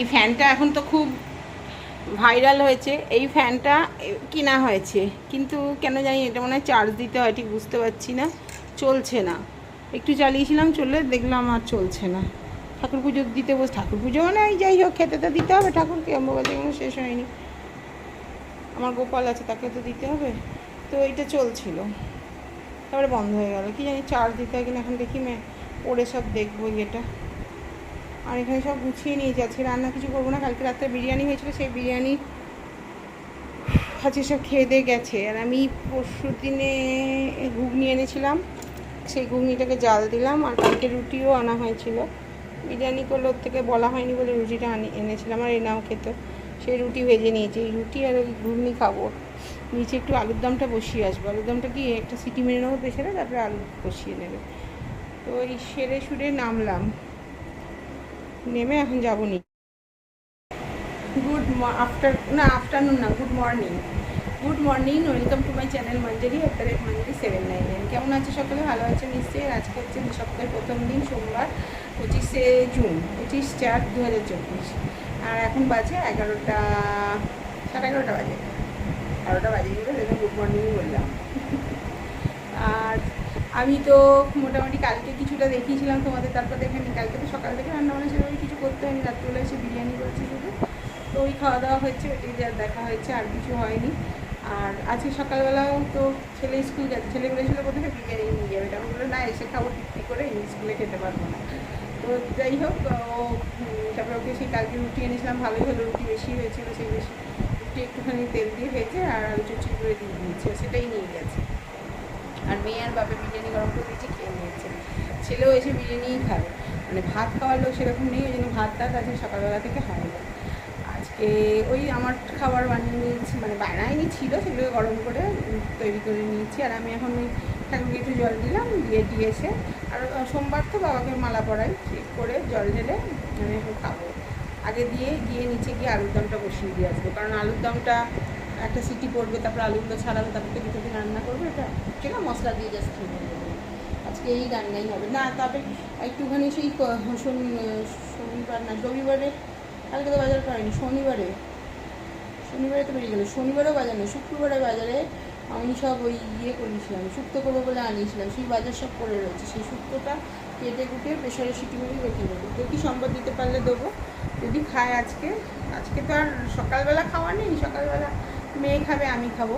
এই ফ্যানটা এখন তো খুব ভাইরাল হয়েছে। এই ফ্যানটা কিনা হয়েছে। কিন্তু কেন জানি এটা মনে হয় চার্জ দিতে হয়, ঠিক বুঝতে পারছি না। চলছে না। একটু চালিয়েছিলাম চললে দেখলাম আর চলছে না। ঠাকুর পুজো দিতে বস, ঠাকুর পুজো মানে ওই যাই হোক, খেতে তো দিতে হবে ঠাকুরকে, অম্বুবাচী কোনো শেষ হয়নি। আমার গোপাল আছে, তাকে তো দিতে হবে। তো এটা চলছিল। তারপরে বন্ধ হয়ে গেল। কি জানি চার্জ দিতে হয় কিনা এখন দেখি, মে পরে সব দেখব এটা আর এখানে সব গুছিয়ে নিয়ে যাচ্ছি। রান্না কিছু করব না, কালকে রাত্রে বিরিয়ানি হয়েছিল, সেই বিরিয়ানি হচ্ছে সব খেয়ে দিয়ে গেছে। আর আমি পরশু দিনে ঘুগনি এনেছিলাম, সেই ঘুগনিটাকে জাল দিলাম আর কালকে রুটিও আনা হয়েছিল। বিরিয়ানি করলে ওর থেকে বলা হয়নি বলে রুটিটা আনি, এনেছিলাম আর এনাও খেত। সেই রুটি ভেজে নিয়েছি, এই রুটি আর ওই ঘুগনি খাব। নিচে একটু আলুর দমটা বসিয়ে আসব। আলুর দমটা কি, একটা সিটি মেরে নেব প্রেশারে তারপরে আলু বসিয়ে নেবে। তো এই সেরে সুরে নামলাম। নেমে এখন যাব নি। গুড আফটার না আফটারনুন না good morning good morning welcome to my channel Manjari একটা rate Manjari seven nine nine কেমন আছে সকালে? ভালো আছে নিশ্চয়ই? আজকে হচ্ছে সপ্তাহের প্রথম দিন সোমবার, পঁচিশে জুন, পঁচিশ চার দু হাজার চব্বিশ। আর এখন বাজে এগারোটা, সাড়ে এগারোটা বাজে। এগারোটা বাজে গেলে গুড মর্নিং বললাম। আর আমি তো মোটামুটি কালকে কিছুটা দেখিয়েছিলাম তোমাদের, তারপর দেখে নি কালকে তো সকাল থেকে রান্না বান্না সেরকম কিছু করতে হয়নি, রাত্রিবেলা এসে বিরিয়ানি করেছি শুধু। তো ওই খাওয়া দাওয়া হয়েছে ওইটাই যা দেখা হয়েছে, আর কিছু হয়নি। আর আজকে সকালবেলাও তো ছেলে স্কুল যাচ্ছে ছেলে বলেছিল প্রথমে বিরিয়ানি নিয়ে যাবে? তখন বলল না, এসে খাব টিপি করে স্কুলে খেতে পারব না। তো যাই হোক, ও তারপরে ওকে সেই কালকে রুটি এনেছিলাম, ভালোই হলো, রুটি বেশি হয়েছিল, সেই বেশি, রুটি একটুখানি তেল দিয়ে ভেজে আর আলু চচ্চড়ি করে দিয়ে দিয়েছি সেটাই নিয়ে গেছে। আর মেয়ে আর বাপে বিরিয়ানি গরম করে দিয়েছে, খেয়ে নিয়েছে। ছেলেও এসে বিরিয়ানিই খাবে। মানে ভাত খাওয়ার লোক সেরকম নেই, ওই জন্য ভাত টাত আজকে সকালবেলা থেকে হয় না আজকে ওই আমার খাবার বানিয়ে নিয়েছি মানে বানায়নি ছিল, সেগুলোকে গরম করে তৈরি করে নিয়েছি। আর আমি এখন ওই ঠাকুরকে একটু জল দিলাম, দিয়ে দিয়েছে আর সোমবার তো বাবাকে মালা পরাই, ঠিক করে জল ঢেলে আমি এখন খাব। আগে দিয়ে, গিয়ে নিচে গিয়ে আলুর দমটা বসিয়ে দিয়ে আসব কারণ আলুর দমটা একটা সিটি পড়বে, তারপর আলুগুলো ছাড়াবে, তারপরে দুটো দিন রান্না করবে, এটা আছে মশলা দিয়ে জাস্ট খেয়ে আজকে এই রান্নাই হবে। না, তবে একটুখানি সেই শনিবার না, রবিবারে, কালকে তো বাজার করেনি, শনিবারে শনিবারে তো বেরিয়ে গেলো, শনিবারেও বাজার নেই, শুক্রবারে বাজারে আমি সব ওই ইয়ে করেছিলাম, শুক্তো করব বলে আনিয়েছিলাম, সেই বাজার সব করে রয়েছে, সেই শুক্তোটা কেটে কুটে প্রেশারে সিটি মেরে রেখে দেবো। যদি সম্পদ দিতে পারলে দেবো, যদি খায় আজকে আজকে তো আর সকালবেলা খাওয়া নেই, সকালবেলা মেয়ে খাবে, আমি খাব।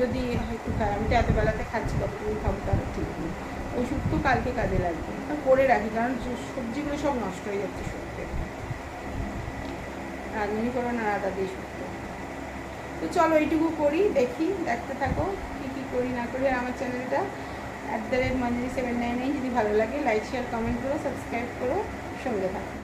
যদি একটু খায়, আমি তো এত বেলাতে খাচ্ছি কতটুকু খাব তাহলে ঠিক নেই। ওই শুক্তো কালকে কাজে লাগবে, তা করে রাখি, কারণ সবজিগুলো সব নষ্ট হয়ে যাচ্ছে শুক্তে রাঁধুনি করো না আদা দিয়ে শুক্তো। তো চলো এইটুকু করি, দেখি, দেখতে থাকো, কী কী করি, না করি, আর আমার চ্যানেলটা at the rate Manjuri seven nine যদি ভালো লাগে লাইক শেয়ার কমেন্ট করো সাবস্ক্রাইব করো, সঙ্গে থাকো।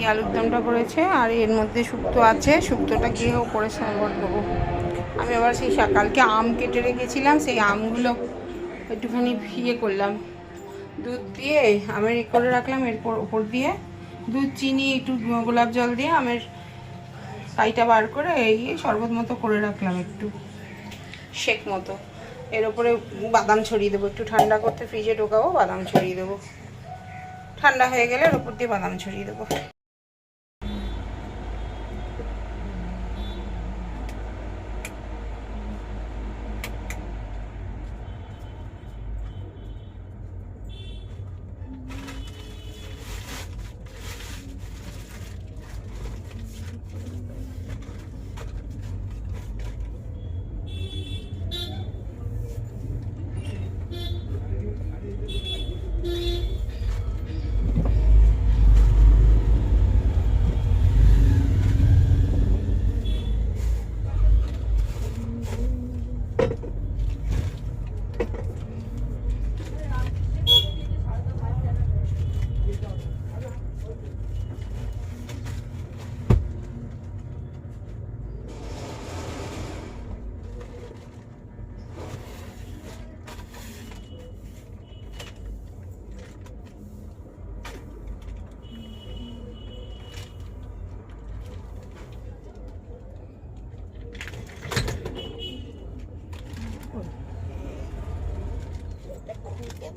দিয়ে আলুর দমটা করেছে আর এর মধ্যে শুক্তো আছে, শুক্তোটা গিয়েও করে সম্বর দেবো। আমি আবার সেই সকালকে আম কেটে রেখেছিলাম, সেই আমগুলো একটুখানি ইয়ে করলাম। দুধ দিয়ে আমের এ করে রাখলাম, এরপর ওপর দিয়ে দুধ, চিনি, একটু গোলাপ জল দিয়ে আমের কাইটা বার করে এই শরবত মতো করে রাখলাম একটু, শেক মতো। এর ওপরে বাদাম ছড়িয়ে দেবো, একটু ঠান্ডা করতে ফ্রিজে ঢোকাবো, বাদাম ছড়িয়ে দেবো। ঠান্ডা হয়ে গেলে এর ওপর দিয়ে বাদাম ছড়িয়ে দেবো।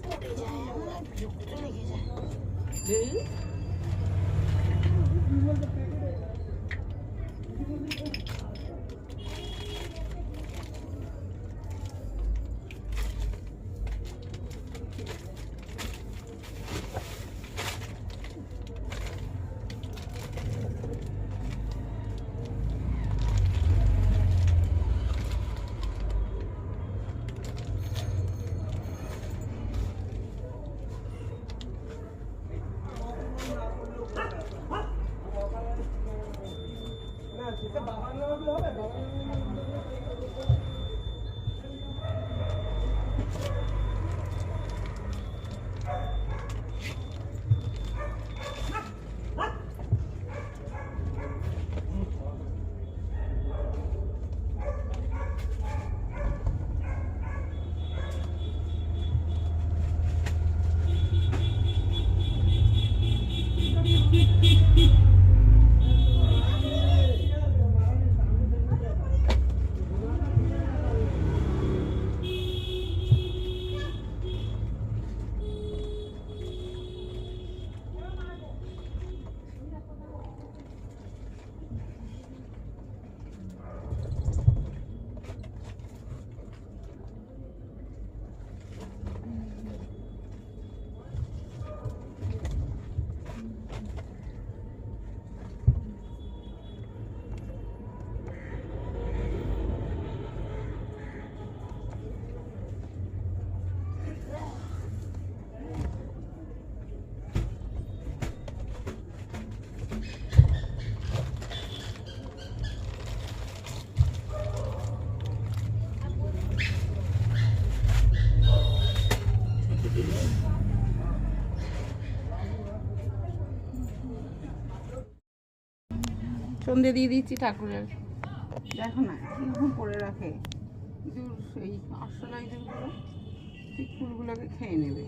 예쁜 계좌야. 네? সন্ধে দিয়ে দিচ্ছি ঠাকুরের। দেখো না কীরকম করে রাখে। ইঁদুর এই আরশোলা ইঁদুরগুলো ঠিক ফুলগুলোকে খেয়ে নেবে।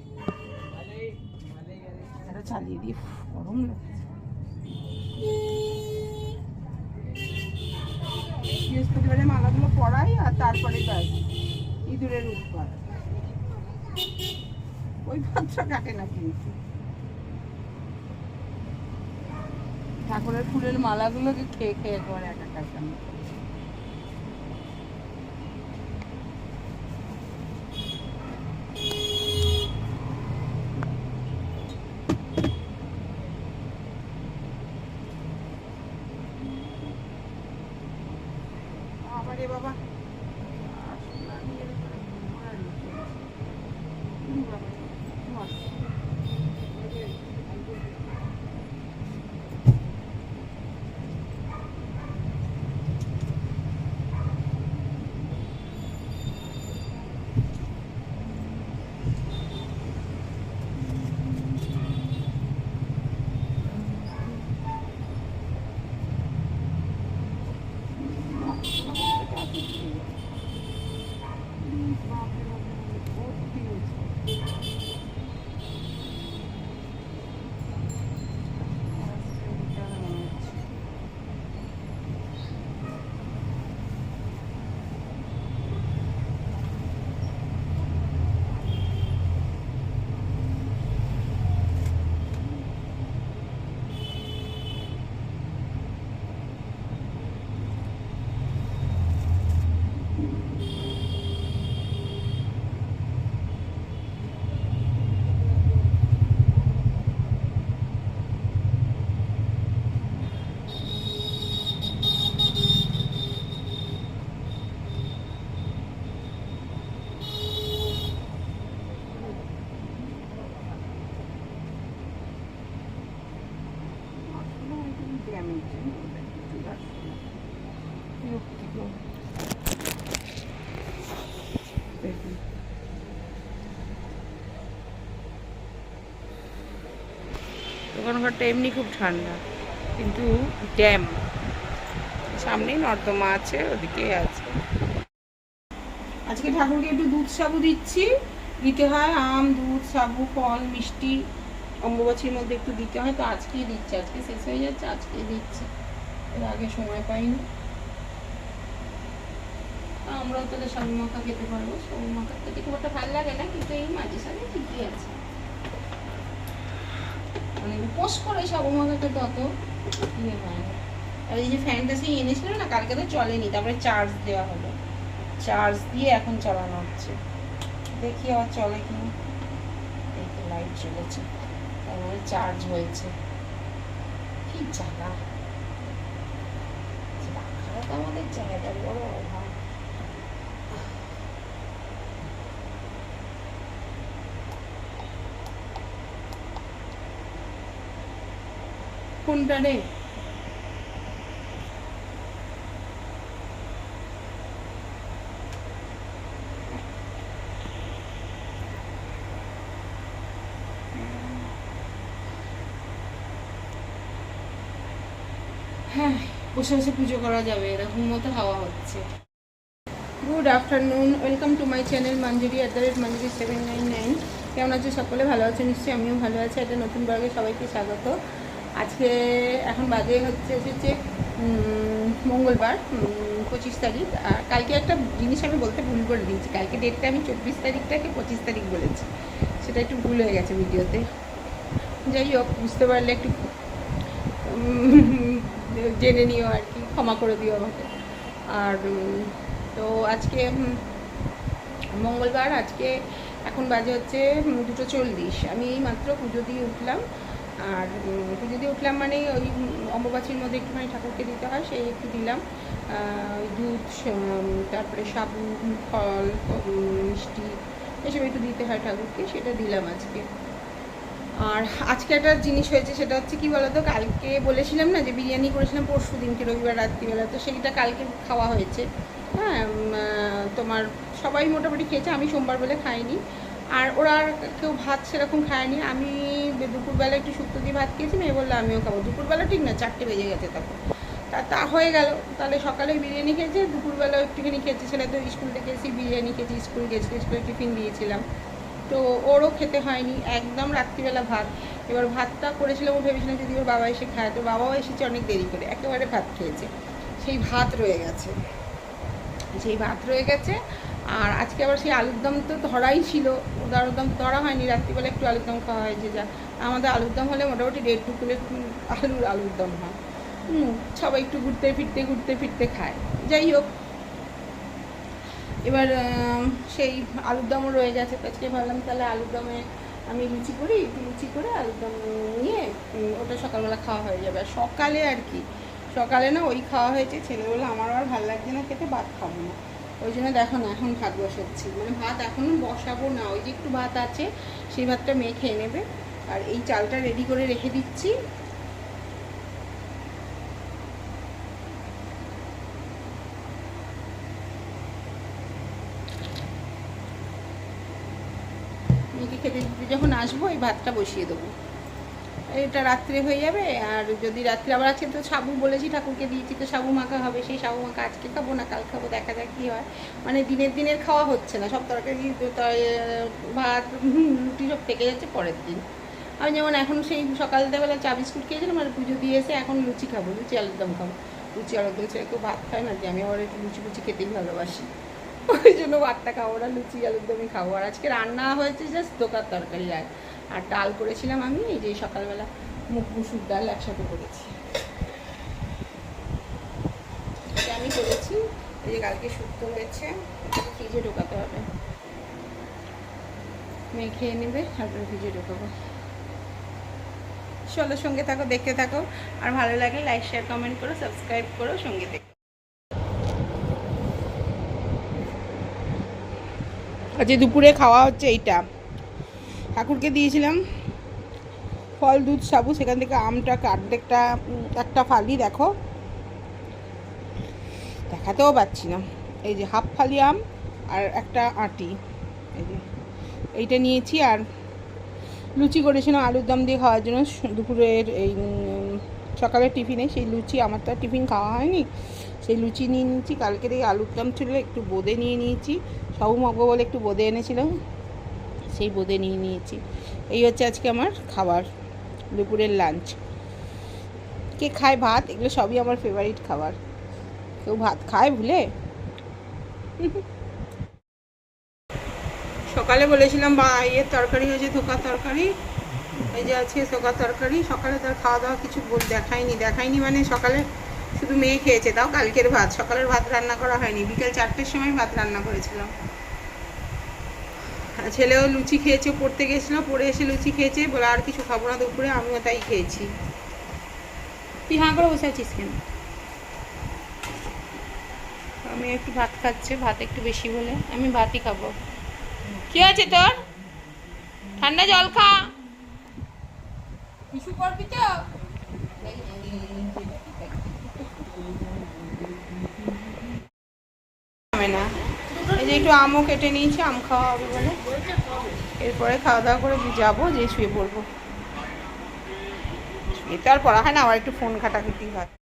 এটা চালিয়ে দিয়ে গরম লাগছে। বৃহস্পতিবারে মালাগুলো পরাই আর তারপরে ব্যাস, ইঁদুরের উৎপাত। ওই পাত্র কাটে না কিন্তু ঠাকুরের ফুলের মালাগুলোকে খেয়ে খেয়ে করে একা কাটানো বাবারে বাবা আসলে আমি এরকম ঘোড়ার নিচে আছি। উম বাবা, ধোঁয়া। দেখুন ওখানকারটা এমনি খুব ঠান্ডা। কিন্তু ড্যাম। সামনেই নর্দমা আছে ওদিকে আছে। আজকে ঠাকুরকে একটু দুধ সাবু দিচ্ছি। দিতে হয় আম, দুধ, সাবু, ফল, মিষ্টি, অম্বুবাচীর মধ্যে একটু দিতে হয়। তো আজকেই দিচ্ছি। আজকে শেষ হয়ে যাচ্ছে, আজকেই দিচ্ছি। এর আগে সময় পাইনি। আমরাও তাহলে সাবু মাখা খেতে পারব। সাবু মাখা খেতে খুব একটা ভালো লাগে না, কিন্তু এই মাঝে সাঝে ঠিকই আছে। মানে উপোস করে সাবু খেতে অত ইয়ে হয় আর এই যে ফ্যানটা সেই এনেছিল না, কালকে তো চলেনি, তারপরে চার্জ দেওয়া হলো। চার্জ দিয়ে এখন চালানো হচ্ছে। দেখি আবার চলে কি এই তো লাইট জ্বলেছে, তারপরে চার্জ হয়েছে। কি জায়গা তো আমাদের জায়গার বড় কোনটা রে হ্যাঁ বসে বসে পুজো করা যাবে এরকম মতো হাওয়া হচ্ছে। Good afternoon welcome to my channel Manjuri at the rate Manjuri seven nine nine কেমন আছো সকলে? ভালো আছে? নিশ্চয়ই আমিও ভালো আছি। একটা নতুন ব্লগে সবাইকে স্বাগত। আজকে এখন বাজে হচ্ছে হচ্ছে মঙ্গলবার পঁচিশ তারিখ। আর কালকে একটা জিনিস আমি বলতে ভুল করে দিয়েছি। কালকে ডেটটা আমি চব্বিশ তারিখটাকে পঁচিশ তারিখ বলেছি। সেটা একটু ভুল হয়ে গেছে ভিডিওতে। যাই হোক, বুঝতে পারলে একটু জেনে নিও আর কি, ক্ষমা করে দিও আমাকে। আর তো আজকে মঙ্গলবার, আজকে এখন বাজে হচ্ছে দুটো চল্লিশ। আমি মাত্র পুজো দিয়ে উঠলাম। আর পুজো দিয়ে উঠলাম মানে ওই অম্বুবাচীর মধ্যে একটুখানি ঠাকুরকে দিতে হয়, সেই একটু দিলাম। ওই দুধ তারপরে সাবু, ফল মিষ্টি, এসব একটু দিতে হয় ঠাকুরকে, সেটা দিলাম আজকে। আর আজকে একটা জিনিস হয়েছে, সেটা হচ্ছে কি বলতো, কালকে বলেছিলাম না যে বিরিয়ানি করেছিলাম পরশু দিনকে, রবিবার, রাত্রিবেলা, তো সেইটা কালকে খাওয়া হয়েছে। হ্যাঁ তোমার সবাই মোটামুটি খেয়েছে, আমি সোমবার বলে খাইনি। আর ওরা কেউ ভাত সেরকম খায়নি। আমি দুপুরবেলা একটু শুক্তো দিয়ে ভাত খেয়েছি, মেয়ে বলল, আমিও খাব। দুপুরবেলা ঠিক না, চারটে বেজে গেছে তখন। তা তা হয়ে গেল। তাহলে সকালে বিরিয়ানি খেয়েছে দুপুরবেলা একটুখানি খেয়েছে। ছেলে তো স্কুল থেকে এসে বিরিয়ানি খেয়েছি, স্কুল গেছে স্কুলে টিফিন দিয়েছিলাম। তো ওরও খেতে হয়নি, একদম রাত্রিবেলা ভাত। এবার ভাতটা করেছিলাম ও ভেবেছিলাম যদি ওর বাবা এসে খায়। তো বাবাও এসেছে অনেক দেরি করে, একেবারে ভাত খেয়েছে। সেই ভাত রয়ে গেছে। সেই ভাত রয়ে গেছে আর আজকে আবার সেই আলুর দম তো ধরাই ছিল। আলুর দম ধরা হয়নি, রাত্রিবেলা একটু আলুর দম খাওয়া হয়েছে, যা। আমাদের আলুর দম হলে মোটামুটি দেড় টুকুলে আলুর আলুর দম হয়। সবাই একটু ঘুরতে ফিরতে ঘুরতে ফিরতে খায়। যাই হোক। এবার সেই আলুর দমও রয়ে গেছে। আজকে ভাবলাম তাহলে আলুর দমে আমি লুচি করি লুচি করে আলুর দম নিয়ে ওটা সকালবেলা খাওয়া হয়ে যাবে। আর সকালে আর কি, সকালে না ওই খাওয়া হয়েছে ছেলে বলে আমার আর ভালো লাগছে না, খেতে ভাত খাব না। ওই জন্য দেখো না, এখন ভাত বসাচ্ছি। মানে ভাত এখনও বসাবো না, ওই যে একটু ভাত আছে, সেই ভাতটা মেয়ে খেয়ে নেবে। আর এই চালটা রেডি করে রেখে দিচ্ছি। মেয়েকে খেতে যখন আসব, এই ভাতটা বসিয়ে দেবো। এটা রাত্রে হয়ে যাবে, আর যদি রাত্রে আবার আজকে তো সাবু বলেছি, ঠাকুরকে দিয়েছি তো সাবু মাখা হবে, সেই সাবু মাখা আজকে খাব না, কাল খাব, দেখা যাক কী হয়। মানে দিনের দিনের খাওয়া হচ্ছে না, সব তরকারি ভাত রুটি সব থেকে যাচ্ছে পরের দিন। আমি যেমন এখন সেই সকালবেলা চা বিস্কুট খেয়েছিলাম, আর পুজো দিয়ে এসে এখন লুচি খাব, লুচি আলুর দম খাব। লুচি আলুর দম ছেড়ে কেউ ভাত খায় না, যে আমি আবার একটু লুচি লুচি খেতেই ভালোবাসি। ওই জন্য ভাতটা খাব না, লুচি আলুর দমই খাব। আর আজকে রান্না হয়েছে জাস্ট দোকান তরকারি, আর আর ডাল করেছিলাম আমি, এই যে সকালবেলা মুগ মুসুর ডাল একসাথে করেছি। এটা আমি করেছি, এই যে কালকে শুক্তো হয়েছে ফ্রিজে ঢোকাতে হবে। মেয়ে খেয়ে নেবে, তারপরে ফ্রিজে ঢোকাবো। চলো সঙ্গে থাকো, দেখতে থাকো। আর ভালো লাগলে লাইক শেয়ার কমেন্ট করো সাবস্ক্রাইব করো, সঙ্গে দেখো আজকে দুপুরে খাওয়া হচ্ছে এইটা। ঠাকুরকে দিয়েছিলাম। ফল, দুধ, সাবু, সেখান থেকে আমটা, অর্ধেকটা একটা ফালি দেখো। দেখাতেও পাচ্ছি না। এই যে হাফ ফালি আম আর একটা আটি। এই যে এইটা নিয়েছি আর লুচি করেছিলাম আলুর দম দিয়ে খাওয়ার জন্য। দুপুরের এই সকালের টিফিনে সেই লুচি, আমার তো টিফিন খাওয়া হয়নি। সেই লুচি নিয়ে নিয়েছি। কালকে এই আলুর দম ছিল, একটু বোঁদে নিয়ে নিয়েছি। সবু মাখবো বলে একটু বোঁদে এনেছিলাম। সেই বোঁদে নিয়ে নিয়েছি। এই হচ্ছে আজকে আমার খাবার, দুপুরের লাঞ্চ কে খায় ভাত? এগুলো সবই আমার ফেভারিট খাবার। কেউ ভাত খায় ভুলে? সকালে বলেছিলাম, বা ইয়ের তরকারি হয়েছে ধোকার তরকারি। এই যে আছে ধোকার তরকারি, সকালে তার খাওয়া দাওয়া কিছু দেখায়নি। দেখায়নি মানে সকালে শুধু মেয়ে খেয়েছে, তাও কালকের ভাত। সকালের ভাত রান্না করা হয়নি। বিকেল চারটের সময় ভাত রান্না করেছিলাম। ছেলেও লুচি খেয়েছে পড়তে গেছিল পড়ে এসে লুচি খেয়েছে বলে আর কিছু খাব না দুপুরে আমিও তাই খেয়েছি। তুই হাঁ করে বসে আছিস কেন? আমি একটু ভাত খাচ্ছে ভাত একটু বেশি বলে আমি ভাতই খাব। কি আছে তোর? ঠান্ডা জল খা। কিছু করবি তো? হবে না। এই যে একটু আমও কেটে নিয়েছি আম খাওয়া হবে বলে। এরপরে খাওয়া দাওয়া করে যাব যে শুয়ে পড়ব। শুয়ে তো আর পড়া হয় না, আবার একটু ফোন ঘাটাঘাটি হয়।